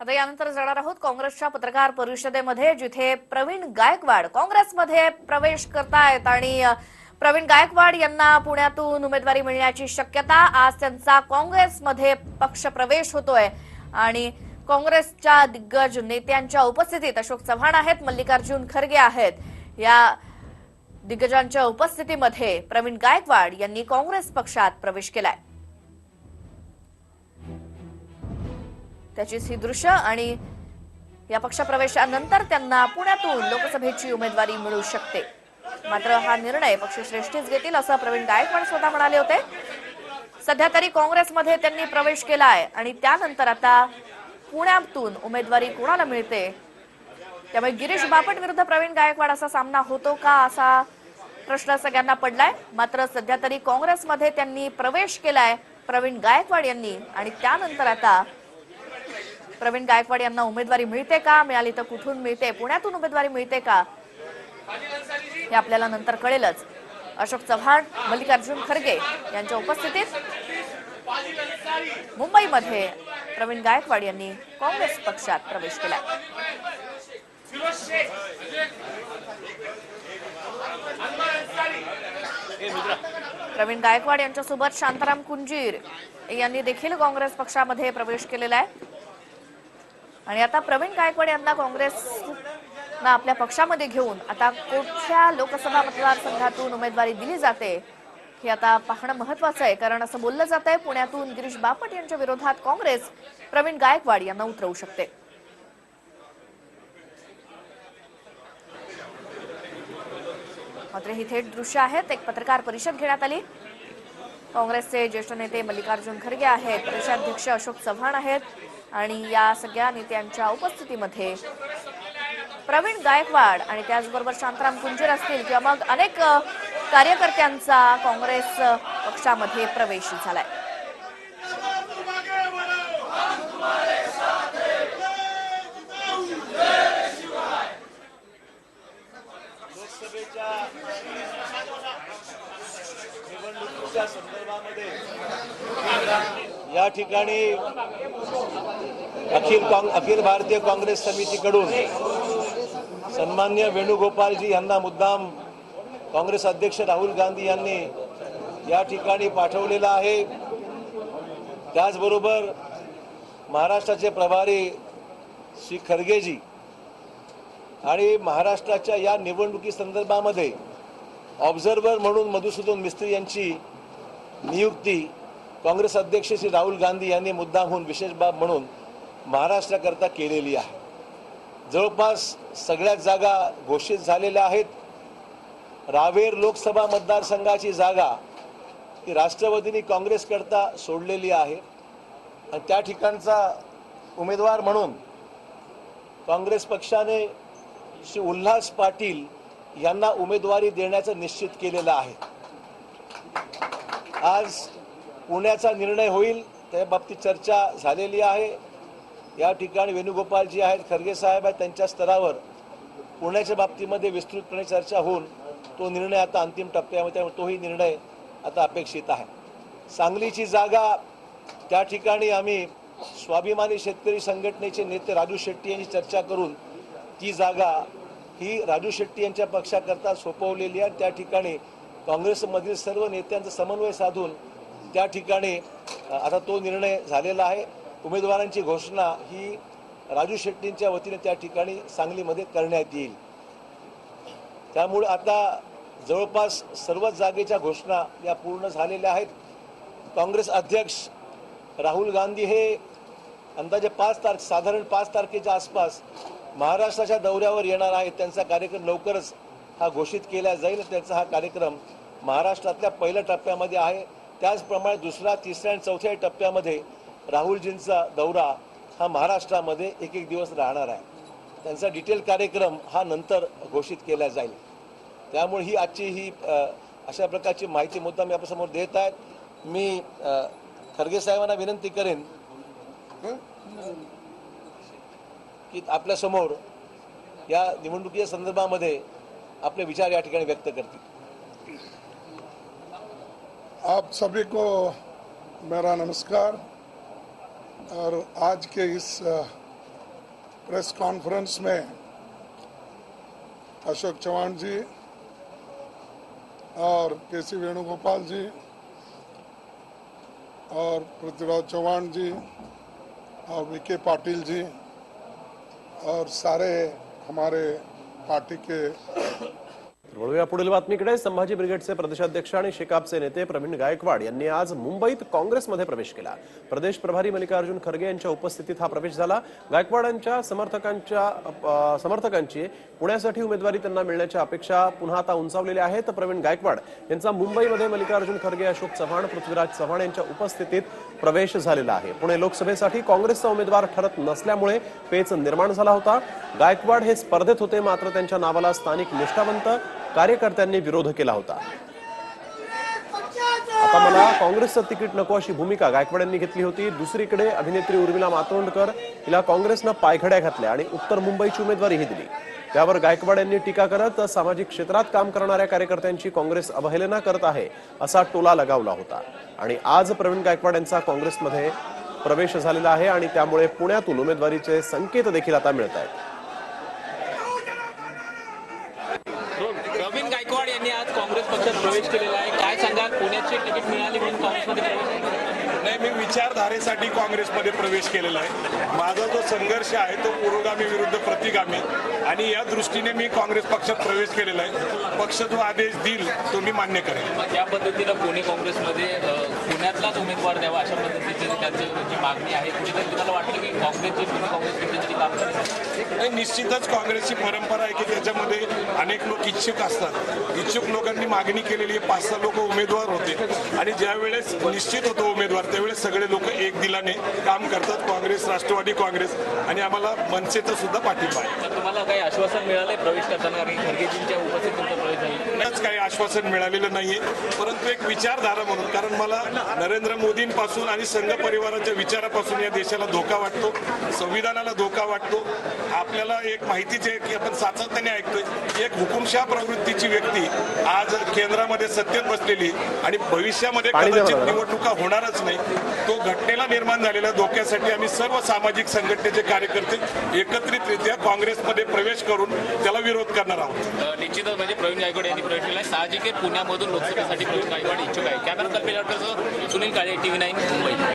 आता यानंतर जाणार आहोत काँग्रेसच्या पत्रकार परिषदेमध्ये जिथे प्रवीण गायकवाड काँग्रेसमध्ये प्रवेश करतायत आणि प्रवीण गायकवाड यांना पुण्यातून उमेदवारी मिळण्याची शक्यता आज त्यांचा काँग्रेसमध्ये पक्ष प्रवेश होतोय. आणि काँग्रेसच्या दिग्गज नेत्यांच्या उपस्थितीत अशोक चव्हाण आहेत मल्लिकार्जुन खरगे आहेत. या दिग्गजांच्या उपस्थितीमध्ये प्रवीण गायकवाड यांनी काँग्रेस पक्षात प्रवेश केलाय. त्याचीच ही दृश्य आणि या पक्षप्रवेशानंतर त्यांना पुण्यातून लोकसभेची उमेदवारी मिळू शकते. मात्र हा निर्णय पक्षश्रेष्ठीच घेतील असं प्रवीण गायकवाड स्वतः म्हणाले होते. सध्या तरी काँग्रेसमध्ये त्यांनी प्रवेश केलाय आणि त्यानंतर आता पुण्यातून उमेदवारी कोणाला मिळते? त्यामुळे गिरीश बापट विरुद्ध प्रवीण गायकवाड असा सामना होतो का असा प्रश्न सगळ्यांना पडलाय. मात्र सध्या तरी काँग्रेसमध्ये त्यांनी प्रवेश केलाय प्रवीण गायकवाड यांनी आणि त्यानंतर आता प्रवीण गायकवाड यांना उमेदवारी मिळते का? मिळाली तर कुठून मिळते? पुण्यातून उमेदवारी मिळते का? हे आपल्याला नंतर कळेलच. अशोक चव्हाण मल्लिकार्जुन खरगे यांच्या उपस्थितीत मुंबईमध्ये प्रवीण गायकवाड यांनी काँग्रेस पक्षात प्रवेश केला प्रवीण गायकवाड यांच्यासोबत शांताराम कुंजीर यांनी देखील काँग्रेस पक्षामध्ये प्रवेश केलेला आहे. आणि आता प्रवीण गायकवाड यांना काँग्रेस ना आपल्या पक्षामध्ये घेऊन आता कुठल्या लोकसभा मतदारसंघातून उमेदवारी दिली जाते हे आता पाहणं महत्वाचं आहे कारण असं बोललं जात आहे पुण्यातून गिरीश बापट यांच्या विरोधात काँग्रेस प्रवीण गायकवाड यांना उतरवू शकते. मात्र ही थेट दृश्य आहेत. एक पत्रकार परिषद घेण्यात आली. काँग्रेसचे ज्येष्ठ नेते मल्लिकार्जुन खरगे आहेत प्रदेशाध्यक्ष अशोक चव्हाण आहेत आणि या सगळ्या नेत्यांच्या उपस्थितीमध्ये प्रवीण गायकवाड आणि त्याचबरोबर शांताराम कुंजीर असतील किंवा मग अनेक कार्यकर्त्यांचा काँग्रेस पक्षामध्ये प्रवेश झालाय लोकसभेच्या निवडणुकीच्या संदर्भामध्ये या ठिकाणी अखिल काँग अखिल भारतीय काँग्रेस समितीकडून सन्मान्य वेणुगोपालजी यांना मुद्दाम काँग्रेस अध्यक्ष राहुल गांधी यांनी या ठिकाणी पाठवलेला आहे. त्याचबरोबर महाराष्ट्राचे प्रभारी श्री खरगेजी आणि महाराष्ट्राच्या या निवडणुकी संदर्भामध्ये ऑब्झर्वर म्हणून मधुसूदन मिस्त्री यांची नियुक्ती काँग्रेस अध्यक्ष श्री राहुल गांधी यांनी मुद्दामहून विशेष बाब म्हणून महाराष्ट्राकरता केलेली आहे. जवळपास सगळ्याच जागा घोषित झालेल्या आहेत. रावेर लोकसभा मतदारसंघाची जागा ही राष्ट्रवादीने काँग्रेसकरता सोडलेली आहे. आणि त्या ठिकाणचा उमेदवार म्हणून काँग्रेस पक्षाने श्री उल्हास पाटील यांना उमेदवारी देण्याचं निश्चित केलेलं आहे. आज पुण्याचा निर्णय होईल त्या बाबतीत चर्चा झालेली आहे. या ठिकाणी वेणुगोपालजी आहेत खरगे साहेब आहेत त्यांच्या स्तरावर पुण्याच्या बाबतीमध्ये विस्तृतपणे चर्चा होऊन तो निर्णय आता अंतिम टप्प्यामध्ये त्यामुळे तोही निर्णय आता अपेक्षित आहे. सांगलीची जागा त्या ठिकाणी आम्ही स्वाभिमानी शेतकरी संघटनेचे नेते राजू शेट्टी यांची चर्चा करून ती जागा ही राजू शेट्टी यांच्या पक्षाकरता सोपवलेली आहे. त्या ठिकाणी काँग्रेसमधील सर्व नेत्यांचा समन्वय साधून त्या ठिकाणी आता तो निर्णय झालेला आहे. उमेदवारांची घोषणा ही राजू शेट्टींच्या वतीने त्या ठिकाणी सांगलीमध्ये करण्यात येईल. त्यामुळे आता जवळपास सर्वच जागेच्या घोषणा या पूर्ण झालेल्या आहेत. काँग्रेस अध्यक्ष राहुल गांधी हे अंदाजे पाच तारखे साधारण पाच तारखेच्या आसपास महाराष्ट्राच्या दौऱ्यावर येणार आहेत. त्यांचा कार्यक्रम लवकरच हा घोषित केला जाईल. त्यांचा हा कार्यक्रम महाराष्ट्रातल्या पहिल्या टप्प्यामध्ये आहे. त्याचप्रमाणे दुसरा तिसऱ्या आणि चौथ्या टप्प्यामध्ये राहुलजींचा दौरा हा महाराष्ट्रामध्ये एक एक दिवस राहणार आहे. त्यांचा डिटेल कार्यक्रम हा नंतर घोषित केला जाईल. त्यामुळे ही आजची ही अशा प्रकारची माहिती मुद्दा मी आपल्यासमोर देत आहेत. मी खरगे साहेबांना विनंती करेन की आपल्यासमोर या निवडणुकीच्या संदर्भामध्ये आपले विचार या ठिकाणी व्यक्त करतील. आप सभी को मेरा नमस्कार और आज के इस प्रेस कॉन्फ्रेंस में अशोक चौहान जी और के सी वेणुगोपाल जी और पृथ्वीराज चौहान जी और विके पाटिल जी और सारे हमारे पार्टी के वळूया पुढील बातमीकडे. संभाजी ब्रिगेडचे प्रदेशाध्यक्ष आणि शेकापचे नेते प्रवीण गायकवाड यांनी आज मुंबईत काँग्रेसमध्ये प्रवेश केला. प्रदेश प्रभारी मल्लिकार्जुन खरगे यांच्या उपस्थितीत हा प्रवेश झाला. गायकवाडांच्या समर्थकांच्या समर्थकांची पुण्यासाठी उमेदवारी त्यांना मिळण्याच्या अपेक्षा पुन्हा आता उंचावलेल्या आहेत. प्रवीण गायकवाड यांचा मुंबईमध्ये मल्लिकार्जुन खरगे अशोक चव्हाण पृथ्वीराज चव्हाण यांच्या उपस्थितीत प्रवेश झालेला आहे. पुणे लोकसभेसाठी काँग्रेसचा उमेदवार ठरत नसल्यामुळे पेच निर्माण झाला होता. गायकवाड हे स्पर्धेत होते मात्र त्यांच्या नावाला स्थानिक निष्ठावंत कार्यकर्त्यांनी विरोध केला होता. आता मला काँग्रेसचं तिकीट नको अशी भूमिका गायकवाड यांनी घेतली होती. दुसरीकडे अभिनेत्री उर्मिला मातोंडकर हिला काँग्रेसनं पायघड्या घातल्या आणि उत्तर मुंबईची उमेदवारीही दिली. त्यावर गायकवाड यांनी टीका करत सामाजिक क्षेत्रात काम करणाऱ्या कार्यकर्त्यांची काँग्रेस अवहेलना करत आहे असा टोला लगावला होता. आणि आज प्रवीण गायकवाड यांचा काँग्रेसमध्ये प्रवेश झालेला आहे आणि त्यामुळे पुण्यातून उमेदवारीचे संकेत देखील आता मिळत आहेत प्रवीण गायकवाड यांनी आज काँग्रेस पक्षात प्रवेश केलेला आहे. काय सांगाल? पुण्याची तिकीट मिळाली म्हणून काँग्रेसमध्ये प्रवेश? नाही मी विचारधारेसाठी काँग्रेसमध्ये प्रवेश केलेला आहे. माझा जो संघर्ष आहे तो पुरोगामी विरुद्ध प्रतिगामी आणि या दृष्टीने मी काँग्रेस पक्षात प्रवेश केलेला आहे. पक्ष जो आदेश देईल तो मी मान्य करेन. मग त्या पद्धतीनं पुणे काँग्रेसमध्ये पुण्यातलाच उमेदवार द्यावा अशा पद्धतीची त्यांची मागणी आहे. कुठेतरी तुम्हाला की काँग्रेसची काँग्रेस कुठेतरी काम नाही निश्चितच काँग्रेसची परंपरा आहे की त्याच्यामध्ये अनेक लोक इच्छुक असतात. इच्छुक लोकांनी मागणी केलेली आहे पाच सहा लोक उमेदवार होते. आणि ज्या वेळेस निश्चित होतो उमेदवार त्यावेळेस सगळे लोक एक दिलाने काम करतात काँग्रेस राष्ट्रवादी काँग्रेस आणि आम्हाला मनसेचा सुद्धा पाठिंबा आहे. तुम्हाला काही आश्वासन मिळालंय प्रवेश करताना? कारण खरगेजींच्या उपस्थित तुमचा प्रवेश झाला काही आश्वासन मिळालेलं नाहीये परंतु एक विचारधारा म्हणून कारण मला नरेंद्र मोदींपासून आणि संघ परिवाराच्या विचारापासून या देशाला धोका वाटतो संविधानाला धोका वाटतो. आपल्याला एक माहितीच आहे की आपण सातत्याने ऐकतोय एक हुकुमशाह प्रवृत्तीची व्यक्ती आज केंद्रामध्ये सत्तेत बसलेली आणि भविष्यामध्ये कदाचित. निवडणुका होणारच नाही. तो घटनेला निर्माण झालेल्या धोक्यासाठी आम्ही सर्व सामाजिक संघटनेचे कार्यकर्ते एकत्रितरित्या काँग्रेसमध्ये प्रवेश करून त्याला विरोध करणार आहोत. निश्चितच म्हणजे प्रवीण गायकवाड यांनी प्रवेश केला आहे साहजिक पुण्यामधून लोकसभेसाठी प्रवीण गायकवाड इच्छुक आहे. कॅमेरा कल्पेश अडकरसह सुनील काळे टीव्ही नाईन मुंबई.